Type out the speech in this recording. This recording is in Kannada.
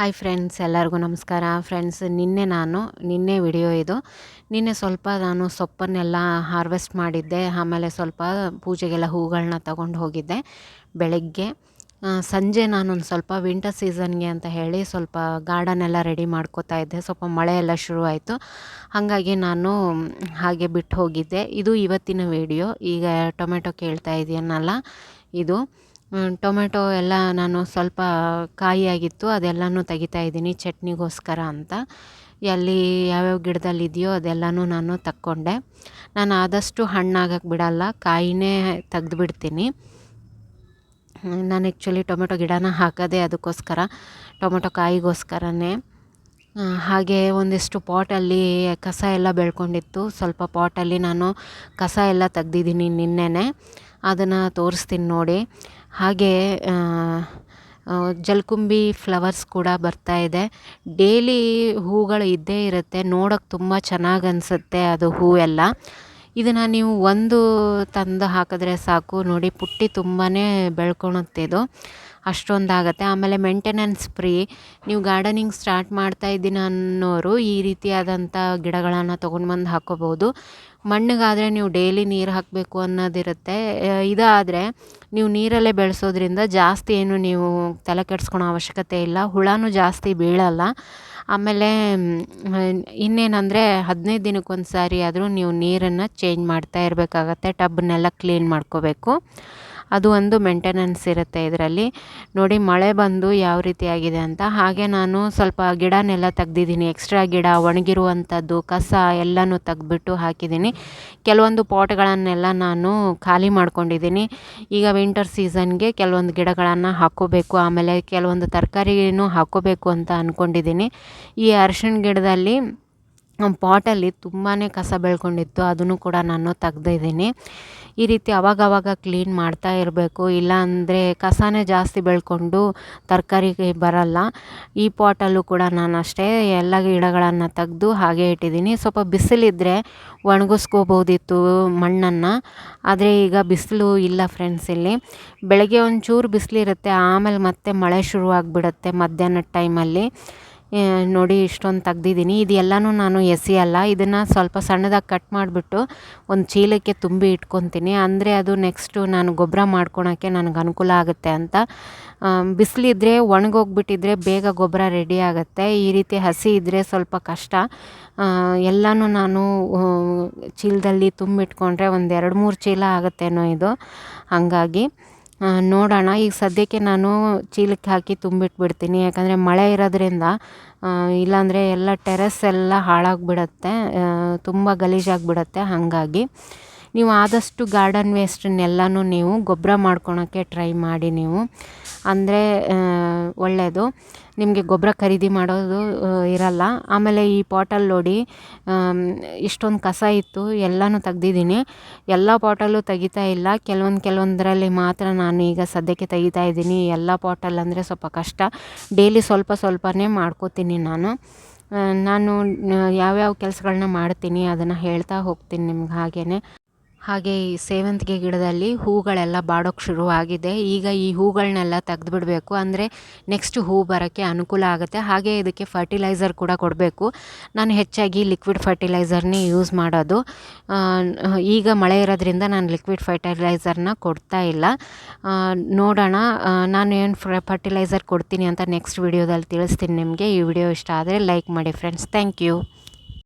ಹಾಯ್ ಫ್ರೆಂಡ್ಸ್ ಎಲ್ಲರಿಗೂ ನಮಸ್ಕಾರ. ಫ್ರೆಂಡ್ಸ್ ನಿನ್ನೆ ನಾನು, ನಿನ್ನೆ ವಿಡಿಯೋ ಇದು. ನಿನ್ನೆ ಸ್ವಲ್ಪ ನಾನು ಸೊಪ್ಪನ್ನೆಲ್ಲ ಹಾರ್ವೆಸ್ಟ್ ಮಾಡಿದ್ದೆ. ಆಮೇಲೆ ಸ್ವಲ್ಪ ಪೂಜೆಗೆಲ್ಲ ಹೂಗಳನ್ನ ತಗೊಂಡು ಹೋಗಿದ್ದೆ ಬೆಳಗ್ಗೆ. ಸಂಜೆ ನಾನೊಂದು ಸ್ವಲ್ಪ ವಿಂಟರ್ ಸೀಸನ್ಗೆ ಅಂತ ಹೇಳಿ ಸ್ವಲ್ಪ ಗಾರ್ಡನ್ ಎಲ್ಲ ರೆಡಿ ಮಾಡ್ಕೋತಾ ಇದ್ದೆ. ಸ್ವಲ್ಪ ಮಳೆ ಎಲ್ಲ ಶುರು ಆಯಿತು. ಹಾಗಾಗಿ ನಾನು ಹಾಗೆ ಬಿಟ್ಟು ಹೋಗಿದ್ದೆ. ಇದು ಇವತ್ತಿನ ವಿಡಿಯೋ ಈಗ ಟೊಮೆಟೊ ಕೇಳ್ತಾ ಇದೆಯನ್ನಲ್ಲ. ಇದು ಟೊಮೆಟೊ ಎಲ್ಲ ನಾನು ಸ್ವಲ್ಪ ಕಾಯಿಯಾಗಿತ್ತು, ಅದೆಲ್ಲನೂ ತೆಗಿತಾ ಇದ್ದೀನಿ ಚಟ್ನಿಗೋಸ್ಕರ ಅಂತ. ಎಲ್ಲಿ ಯಾವ್ಯಾವ ಗಿಡದಲ್ಲಿ ಇದೆಯೋ ಅದೆಲ್ಲನೂ ನಾನು ತಕ್ಕೊಂಡೆ. ನಾನು ಆದಷ್ಟು ಹಣ್ಣಾಗಕ್ಕೆ ಬಿಡಲ್ಲ, ಕಾಯಿನೇ ತೆಗ್ದು ಬಿಡ್ತೀನಿ ನಾನು ಆ್ಯಕ್ಚುಲಿ ಟೊಮೆಟೊ ಗಿಡನ ಹಾಕೋದೇ ಅದಕ್ಕೋಸ್ಕರ, ಟೊಮೆಟೊ ಕಾಯಿಗೋಸ್ಕರನೇ. ಹಾಗೆ ಒಂದಿಷ್ಟು ಪಾಟಲ್ಲಿ ಕಸ ಎಲ್ಲ ಬೆಳ್ಕೊಂಡಿತ್ತು. ಸ್ವಲ್ಪ ಪಾಟಲ್ಲಿ ನಾನು ಕಸ ಎಲ್ಲ ತೆಗ್ದಿದ್ದೀನಿ ನಿನ್ನೆನೆ. ಅದನ್ನು ತೋರಿಸ್ತೀನಿ ನೋಡಿ. ಹಾಗೆ ಜಲ್ಕುಂಬಿ ಫ್ಲವರ್ಸ್ ಕೂಡ ಬರ್ತಾ ಇದೆ. ಡೇಲಿ ಹೂಗಳು ಇದ್ದೇ ಇರುತ್ತೆ. ನೋಡೋಕೆ ತುಂಬ ಚೆನ್ನಾಗಿ ಅನಿಸುತ್ತೆ ಅದು ಹೂವೆಲ್ಲ ಇದನ್ನು ನೀವು ಒಂದು ತಂದು ಹಾಕಿದ್ರೆ ಸಾಕು. ನೋಡಿ, ಪುಟ್ಟಿ ತುಂಬಾ ಬೆಳ್ಕೊಳುತ್ತೆ ಇದು. ಅಷ್ಟೊಂದಾಗತ್ತೆ. ಆಮೇಲೆ ಮೇಂಟೆನೆನ್ಸ್ ಫ್ರೀ ನೀವು ಗಾರ್ಡನಿಂಗ್ ಸ್ಟಾರ್ಟ್ ಮಾಡ್ತಾ ಇದ್ದೀನಿ ಅನ್ನೋರು ಈ ರೀತಿಯಾದಂಥ ಗಿಡಗಳನ್ನು ತೊಗೊಂಡು ಬಂದು ಹಾಕ್ಕೋಬೋದು ಮಣ್ಣಿಗಾದರೆ ನೀವು ಡೈಲಿ ನೀರು ಹಾಕಬೇಕು ಅನ್ನೋದಿರುತ್ತೆ. ಇದಾದರೆ ನೀವು ನೀರಲ್ಲೇ ಬೆಳೆಸೋದ್ರಿಂದ ಜಾಸ್ತಿ ಏನು ನೀವು ತಲೆ ಕೆಡಿಸ್ಕೊಳೋ ಅವಶ್ಯಕತೆ ಇಲ್ಲ. ಹುಳನೂ ಜಾಸ್ತಿ ಬೀಳಲ್ಲ. ಆಮೇಲೆ, ಇನ್ನೇನಂದರೆ ಹದಿನೈದು ದಿನಕ್ಕೊಂದು ಸಾರಿ ಆದರೂ ನೀವು ನೀರನ್ನು ಚೇಂಜ್ ಮಾಡ್ತಾ ಇರಬೇಕಾಗತ್ತೆ. ಟಬ್ನೆಲ್ಲ ಕ್ಲೀನ್ ಮಾಡ್ಕೋಬೇಕು. ಅದು ಒಂದು ಮೇಂಟೆನೆನ್ಸ್ ಇರುತ್ತೆ ಇದರಲ್ಲಿ. ನೋಡಿ, ಮಳೆ ಬಂದು ಯಾವ ರೀತಿ ಆಗಿದೆ ಅಂತ. ಹಾಗೆ ನಾನು ಸ್ವಲ್ಪ ಗಿಡನೆಲ್ಲ ತೆಗ್ದಿದ್ದೀನಿ. ಎಕ್ಸ್ಟ್ರಾ ಗಿಡ, ಒಣಗಿರುವಂಥದ್ದು, ಕಸ ಎಲ್ಲನೂ ತೆಗ್ದುಬಿಟ್ಟು ಹಾಕಿದ್ದೀನಿ. ಕೆಲವೊಂದು ಪಾಟ್ಗಳನ್ನೆಲ್ಲ ನಾನು ಖಾಲಿ ಮಾಡ್ಕೊಂಡಿದ್ದೀನಿ. ಈಗ ವಿಂಟರ್ ಸೀಸನ್ಗೆ ಕೆಲವೊಂದು ಗಿಡಗಳನ್ನು ಹಾಕೋಬೇಕು ಆಮೇಲೆ ಕೆಲವೊಂದು ತರಕಾರಿನೂ ಹಾಕೋಬೇಕು ಅಂತ ಅಂದ್ಕೊಂಡಿದ್ದೀನಿ ಈ ಅರ್ಶಿಣ ಗಿಡದಲ್ಲಿ ಪಾಟಲ್ಲಿ ತುಂಬಾ ಕಸ ಬೆಳ್ಕೊಂಡಿತ್ತು, ಅದನ್ನು ಕೂಡ ನಾನು ತೆಗ್ದಿದ್ದೀನಿ ಈ ರೀತಿ ಅವಾಗವಾಗ ಕ್ಲೀನ್ ಮಾಡ್ತಾ ಇರಬೇಕು, ಇಲ್ಲ ಅಂದರೆ ಕಸನೇ ಜಾಸ್ತಿ ಬೆಳ್ಕೊಂಡು ತರಕಾರಿಗೆ ಬರಲ್ಲ. ಈ ಪಾಟಲ್ಲೂ ಕೂಡ ನಾನು ಅಷ್ಟೇ ಎಲ್ಲ ಗಿಡಗಳನ್ನು ತೆಗೆದು ಹಾಗೆ ಇಟ್ಟಿದ್ದೀನಿ. ಸ್ವಲ್ಪ ಬಿಸಿಲಿದ್ದರೆ ಒಣಗಿಸ್ಕೋಬೋದಿತ್ತು ಮಣ್ಣನ್ನು, ಆದರೆ ಈಗ ಬಿಸಿಲು ಇಲ್ಲ ಫ್ರೆಂಡ್ಸ್ ಇಲ್ಲಿ. ಬೆಳಗ್ಗೆ ಒಂಚೂರು ಬಿಸಿಲಿರುತ್ತೆ, ಆಮೇಲೆ ಮತ್ತೆ ಮಳೆ ಶುರುವಾಗ್ಬಿಡುತ್ತೆ ಮಧ್ಯಾಹ್ನದ ಟೈಮಲ್ಲಿ ನೋಡಿ ಇಷ್ಟೊಂದು ತೆಗ್ದಿದ್ದೀನಿ. ಇದು ಎಲ್ಲನೂ ನಾನು ಎಸೆಯಲ್ಲ ಇದನ್ನು ಸ್ವಲ್ಪ ಸಣ್ಣದಾಗಿ ಕಟ್ ಮಾಡಿಬಿಟ್ಟು ಒಂದು ಚೀಲಕ್ಕೆ ತುಂಬಿ ಇಟ್ಕೊತೀನಿ. ಅಂದರೆ ಅದು ನೆಕ್ಸ್ಟು ನಾನು ಗೊಬ್ಬರ ಮಾಡ್ಕೊಳೋಕ್ಕೆ ನನಗೆ ಅನುಕೂಲ ಆಗುತ್ತೆ ಅಂತ. ಬಿಸಿಲಿದ್ರೆ, ಒಣಗೋಗ್ಬಿಟ್ಟಿದ್ರೆ ಬೇಗ ಗೊಬ್ಬರ ರೆಡಿ ಆಗುತ್ತೆ. ಈ ರೀತಿ ಹಸಿ ಇದ್ದರೆ ಸ್ವಲ್ಪ ಕಷ್ಟ. ಎಲ್ಲನೂ ನಾನು ಚೀಲದಲ್ಲಿ ತುಂಬಿಟ್ಕೊಂಡ್ರೆ ಒಂದು ಎರಡು ಮೂರು ಚೀಲ ಆಗುತ್ತೇನೋ ಇದು. ಹಾಗಾಗಿ ನೋಡೋಣ. ಈಗ ಸದ್ಯಕ್ಕೆ ನಾನು ಚೀಲಕ್ಕೆ ಹಾಕಿ ತುಂಬಿಟ್ಬಿಡ್ತೀನಿ. ಯಾಕಂದರೆ ಮಳೆ ಇರೋದ್ರಿಂದ ಇಲ್ಲಾಂದರೆ ಎಲ್ಲ ಟೆರೆಸ್ ಎಲ್ಲ ಹಾಳಾಗಿಬಿಡತ್ತೆ. ತುಂಬ ಗಲೀಜಾಗಿಬಿಡತ್ತೆ ಹಾಗಾಗಿ. ನೀವು ಆದಷ್ಟು ಗಾರ್ಡನ್ ವೇಸ್ಟನ್ನೆಲ್ಲನೂ ನೀವು ಗೊಬ್ಬರ ಮಾಡ್ಕೊಳೋಕ್ಕೆ ಟ್ರೈ ಮಾಡಿ ನೀವು. ಅಂದರೆ ಒಳ್ಳೆಯದು ನಿಮಗೆ ಗೊಬ್ಬರ ಖರೀದಿ ಮಾಡೋದು ಇರಲ್ಲ. ಆಮೇಲೆ ಈ ಪಾಟಲ್ಲಿ ನೋಡಿ ಇಷ್ಟೊಂದು ಕಸ ಇತ್ತು, ಎಲ್ಲನೂ ತೆಗ್ದಿದ್ದೀನಿ. ಎಲ್ಲ ಪಾಟಲ್ಲೂ ತೆಗಿತಾ ಇಲ್ಲ. ಕೆಲವೊಂದು ಕೆಲವೊಂದರಲ್ಲಿ ಮಾತ್ರ ನಾನು ಈಗ ಸದ್ಯಕ್ಕೆ ತೆಗಿತಾ ಇದ್ದೀನಿ. ಎಲ್ಲ ಪಾಟಲ್ ಅಂದರೆ ಸ್ವಲ್ಪ ಕಷ್ಟ. ಡೈಲಿ ಸ್ವಲ್ಪ ಸ್ವಲ್ಪನೇ ಮಾಡ್ಕೋತೀನಿ ನಾನು. ನಾನು ಯಾವ್ಯಾವ ಕೆಲಸಗಳನ್ನ ಮಾಡ್ತೀನಿ ಅದನ್ನು ಹೇಳ್ತಾ ಹೋಗ್ತೀನಿ ನಿಮ್ಗೆ ಹಾಗೇ ಹಾಗೆ ಈ ಸೇವಂತಿಗೆ ಗಿಡದಲ್ಲಿ ಹೂಗಳೆಲ್ಲ ಬಾಡೋಕ್ಕೆ ಶುರುವಾಗಿದೆ. ಈಗ ಈ ಹೂಗಳನ್ನೆಲ್ಲ ತೆಗೆದುಬಿಡಬೇಕು. ಅಂದರೆ ನೆಕ್ಸ್ಟ್ ಹೂ ಬರೋಕ್ಕೆ ಅನುಕೂಲ ಆಗುತ್ತೆ. ಹಾಗೆ ಇದಕ್ಕೆ ಫರ್ಟಿಲೈಸರ್ ಕೂಡ ಕೊಡಬೇಕು. ನಾನು ಹೆಚ್ಚಾಗಿ ಲಿಕ್ವಿಡ್ ಫರ್ಟಿಲೈಸರ್ನೇ ಯೂಸ್ ಮಾಡೋದು. ಈಗ ಮಳೆ ಇರೋದ್ರಿಂದ ನಾನು ಲಿಕ್ವಿಡ್ ಫರ್ಟಿಲೈಸರ್ನ ಕೊಡ್ತಾ ಇಲ್ಲ. ನೋಡೋಣ. ನಾನು ಏನು ಫರ್ಟಿಲೈಸರ್ ಕೊಡ್ತೀನಿ ಅಂತ ನೆಕ್ಸ್ಟ್ ವಿಡಿಯೋದಲ್ಲಿ ತಿಳಿಸ್ತೀನಿ ನಿಮಗೆ. ಈ ವಿಡಿಯೋ ಇಷ್ಟ ಆದರೆ ಲೈಕ್ ಮಾಡಿ ಫ್ರೆಂಡ್ಸ್ ಥ್ಯಾಂಕ್ ಯು